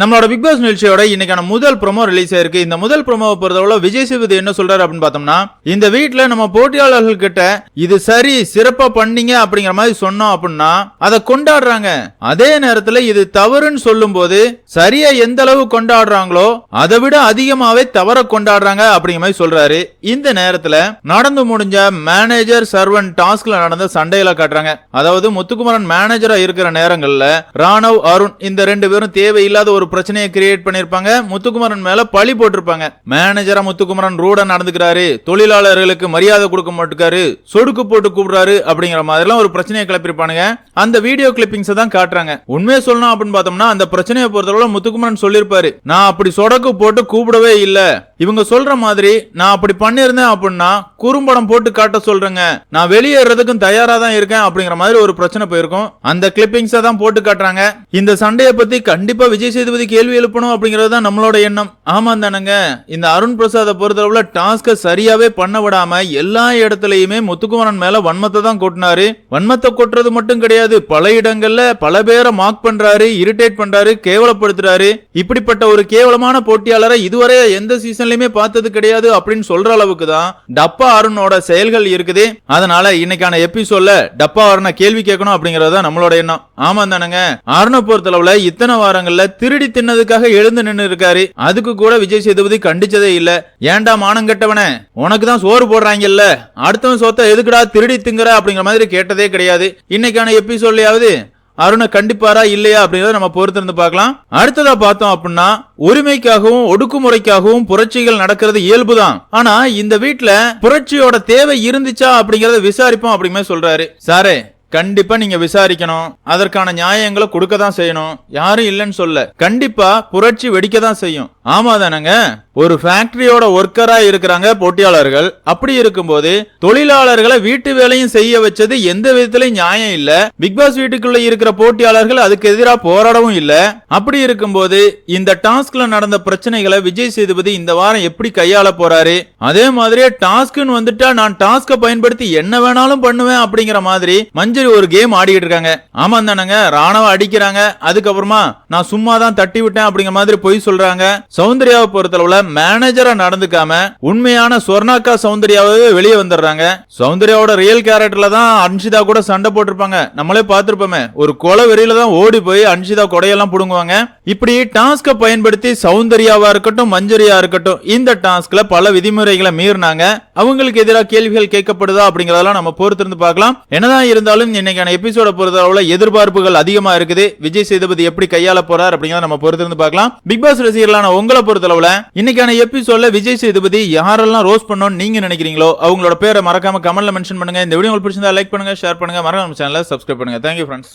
நம்மளோட big pass நிகழ்ச்சியோட இன்னைக்கான முதல் ப்ரோமோ ரிலீஸ் ஆயிருக்கு இந்த முதல் ப்ரோமோவை பொறுத்தவரை விஜய் சேதுபதி என்ன சொல்றாரு அப்படின்னு பார்த்தோம்னா இந்த வீட்டுல நம்ம போட்டியாளர்கள் கிட்ட இது சரி சிறப்பா பண்ணீங்க அப்படிங்கிற மாதிரி சொன்னோம் அப்படின்னா அதை கொண்டாடுறாங்க. அதே நேரத்துல இது தவறுன்னு சொல்லும்போது சரியா எந்த அளவு கொண்டாடுறாங்களோ அதை விட அதிகமாவே தவற கொண்டாடுறாங்க அப்படிங்கிற மாதிரி சொல்றாரு. இந்த நேரத்துல நடந்து முடிஞ்ச மேனேஜர் சர்வன் டாஸ்க்ல நடந்த சண்டையில காட்டுறாங்க. அதாவது முத்துக்குமரன் மேனேஜரா இருக்கிற நேரங்கள்ல ராணவ் அருண் இந்த ரெண்டு பேரும் தேவையில்லாத ஒரு பிரச்சனையை கிரியேட் பண்ணிருப்பாங்க. முத்துக்குமரன் மேல பழி போட்டிருப்பாங்க. மேனேஜரா முத்துக்குமரன் ரூட நடந்துக்கிறாரு. தொழிலாளர்களுக்கு மரியாதை கொடுக்க மாட்டுக்காரு. சொடுக்கு போட்டு கூப்பிடுறாரு அப்படிங்கிற மாதிரிலாம் ஒரு பிரச்சனையை கிளப்பிருப்பானுங்க அந்த வீடியோ கிளிப்பிங்ஸ் தான் காட்டுறாங்க. உண்மையை சொல்லணும் அப்படின்னு பார்த்தோம்னா அந்த பிரச்சனையை பொறுத்தளவு முத்துக்குமரன் சொல்லியிருப்பாரு. நான் அப்படி சொடக்கு போட்டு கூப்பிடவே இல்லை. இவங்க சொல்ற மாதிரி நான் அப்படி பண்ணியிருந்தேன் அப்படின்னா குறும்படம் போட்டு காட்ட சொல்றேங்க. நான் வெளியேறதுக்கும் தயாரா தான் இருக்கேன் அப்படிங்கிற மாதிரி ஒரு பிரச்சனை போயிருக்கும். அந்த கிளிப்பிங்ஸை தான் போட்டு காட்டுறாங்க. இந்த சண்டையை பத்தி கண்டிப்பா விஜய் சேதுபதி கேள்வி எழுப்பணும் அப்படிங்கிறது தான் நம்மளோட எண்ணம். ஆமா தானங்க. இந்த அருண் பிரசாதை பொறுத்தளவுல டாஸ்க சரியாவே பண்ண விடாம எல்லா இடத்துலயுமே முத்துக்குமரன் மேல வன்மத்தை தான் கொட்டினாரு. வன்மத்தை கொட்டுறது மட்டும் கிடையாது பல இடங்கள்ல பல பேரை மார்க் பண்றாரு இரிட்டேட் பண்றாரு கேவலப்படுத்துறாரு. இப்படிப்பட்ட ஒரு கேவலமான போட்டியாளரை இதுவரை எந்த சீசன் சீசன்லயுமே பார்த்தது கிடையாது அப்படின்னு சொல்ற அளவுக்கு தான் டப்பா அருணோட செயல்கள் இருக்குது. அதனால இன்னைக்கான எபிசோட்ல டப்பா அருணை கேள்வி கேட்கணும் அப்படிங்கறது தான் நம்மளோட எண்ணம். ஆமா தானங்க? அருணை பொறுத்தளவுல இத்தனை வாரங்கள்ல திருடி தின்னதுக்காக எழுந்து நின்று இருக்காரு. அதுக்கு கூட விஜய் சேதுபதி கண்டிச்சதே இல்ல. ஏன்டா மானம் கெட்டவனே? உனக்கு தான் சோறு போடுறாங்கல்ல. அடுத்தவன் சொத்தை எதுக்குடா திருடி திங்குற அப்படிங்கிற மாதிரி கேட்டதே கிடையாது. இன்னைக்கான எபிசோட்லயாவது அருணை கண்டிப்பாரா இல்லையா அப்படிங்கறத நம்ம பொறுத்திருந்து பார்க்கலாம். அடுத்ததா பார்த்தோம் அப்படின்னா உரிமைக்காகவும் ஒடுக்குமுறைக்காகவும் புரட்சிகள் நடக்கிறது இயல்புதான். ஆனா இந்த வீட்டுல புரட்சியோட தேவை இருந்துச்சா அப்படிங்கறத விசாரிப்போம் அப்படிங்கிற சொல்றாரு. சாரே கண்டிப்பா நீங்க விசாரிக்கணும். அதற்கான நியாயங்களை கொடுக்க தான் செய்யணும். யாரும் இல்லைன்னு சொல்ல. கண்டிப்பா புரட்சி வெடிக்க தான் செய்யும். ஆமா தானங்க ஒரு ஃபேக்டரியோட ஒர்க்கரா இருக்கிறாங்க போட்டியாளர்கள். அப்படி இருக்கும்போது தொழிலாளர்களை வீட்டு வேலையும் செய்ய வச்சது எந்த விதத்திலையும் நியாயம் இல்ல. பிக் பாஸ் வீட்டுக்குள்ள இருக்கிற போட்டியாளர்கள் அதுக்கு எதிராக போராடவும் இல்ல. அப்படி இருக்கும்போது இந்த டாஸ்க்ல நடந்த பிரச்சனைகளை விஜய் சேதுபதி இந்த வாரம் எப்படி கையாள போறாரு? அதே மாதிரியே டாஸ்க்னு வந்துட்டா நான் டாஸ்க பயன்படுத்தி என்ன வேணாலும் பண்ணுவேன் அப்படிங்கிற மாதிரி மஞ்சரி ஒரு கேம் ஆடிக்கிட்டு இருக்காங்க. ஆமா தானங்க ராணவ அடிக்கிறாங்க. அதுக்கப்புறமா நான் சும்மா தான் தட்டி விட்டேன் அப்படிங்கிற மாதிரி பொய் சொல்றாங்க. சௌந்தர்யாவை பொறுத்தளவுல மேனேஜரா நடந்துக்காம உண்மையான சொர்ணாக்கா சௌந்தர்யாவே வெளியே வந்துடுறாங்க. சௌந்தர்யாவோட ரியல் கேரக்டர்ல தான் அன்ஷிதா கூட சண்டை போட்டிருப்பாங்க. நம்மளே பார்த்திருப்போமே ஒரு கொலை வெறியில தான் ஓடி போய் அன்ஷிதா கொடையெல்லாம் புடுங்குவாங்க. இப்படி டாஸ்க பயன்படுத்தி சௌந்தர்யாவா இருக்கட்டும் மஞ்சரியா இருக்கட்டும் இந்த டாஸ்க்ல பல விதிமுறைகளை மீறினாங்க. அவங்களுக்கு எதிராக கேள்விகள் கேட்கப்படுதா அப்படிங்கறதெல்லாம் நம்ம பொறுத்திருந்து பார்க்கலாம். என்னதான் இருந்தாலும் இன்னைக்கான எபிசோட பொறுத்தளவுல எதிர்பார்ப்புகள் அதிகமா இருக்குது. விஜய் சேதுபதி எப்படி கையாள போறார் அப்படிங்கறத நம்ம பொறுத்திருந்து பார்க்கலாம். பிக் பாஸ் ரசிகர்களான உங்களை பொறுத்தளவுல இன்னைக்கான எபிசோட்ல விஜய் சேதுபதி யாரெல்லாம் ரோஸ் பண்ணணும்னு நீங்க நினைக்கிறீங்களோ அவங்களோட பேரை மறக்காம கமெண்ட்ல மென்ஷன் பண்ணுங்க. இந்த வீடியோ உங்களுக்கு பிடிச்சிருந்தா லைக் பண்ணுங்க ஷேர் பண்ணுங்க. மறக்காம சேனலை சப்ஸ்கிரைப் பண்ணுங்க. Thank you friends